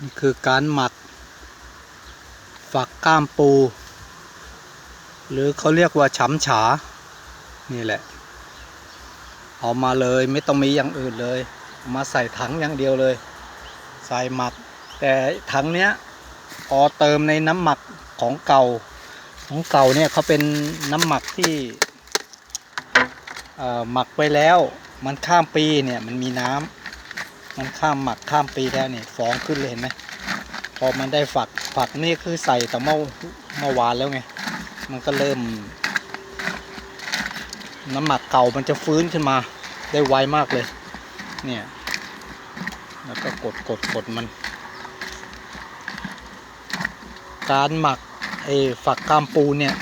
นี่คือการหมัก ฝักก้ามปู หรือเขาเรียกว่าฉำฉา นี่แหละ เอามาเลยไม่ต้องมีอย่างอื่นเลย มาใส่ถังอย่างเดียวเลย ใส่หมัก แต่ถังเนี้ยออเติมในน้ำหมักของเก่า ของเก่าเนี่ยเขาเป็นน้ำหมักที่หมักไว้แล้ว มันข้ามปีเนี่ยมันมีน้ำ มันข้ามหมักข้ามปีแล้วนี่ฟองขึ้นเลยเห็นไหมพอมันได้ฝักฝักนี่คือใส่แต่เมื่อเมื่อวานแล้วไงมันก็เริ่ม น้ำหมักเก่ามันจะฟื้นขึ้นมาได้ไวมากเลย เนี่ย แล้วก็กดกดกดมัน การหมักไอ้ฝักกามปูเนี่ย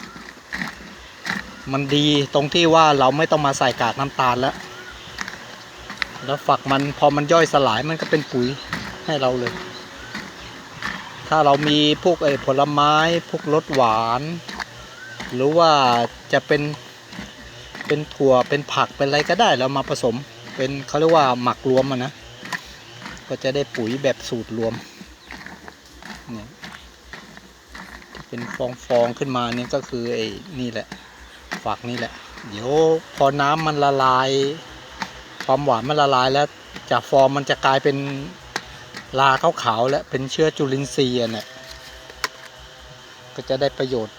มันดีตรงที่ว่าเราไม่ต้องมาใส่กากน้ำตาลแล้ว แล้วฝักมันพอมันย่อยสลายมันก็เป็นปุ๋ยให้เราเลย ถ้าเรามีพวกไอ้ผลไม้พวกรสหวาน หรือว่าจะเป็นเป็นถั่วเป็นผักเป็นอะไรก็ได้เรามาผสม เป็นเขาเรียกว่าหมักรวมอะนะ ก็จะได้ปุ๋ยแบบสูตรรวมเนี่ยเป็นฟองฟองๆขึ้นมาเนี่ยก็คือไอ้นี่แหละฝักนี่แหละ เดี๋ยวพอน้ำมันละลาย ความหวานมันละลายแล้วจากฟองมันจะกลายเป็นลาขาวๆและเป็นเชื้อจุลินทรีย์เนี่ยก็จะได้ประโยชน์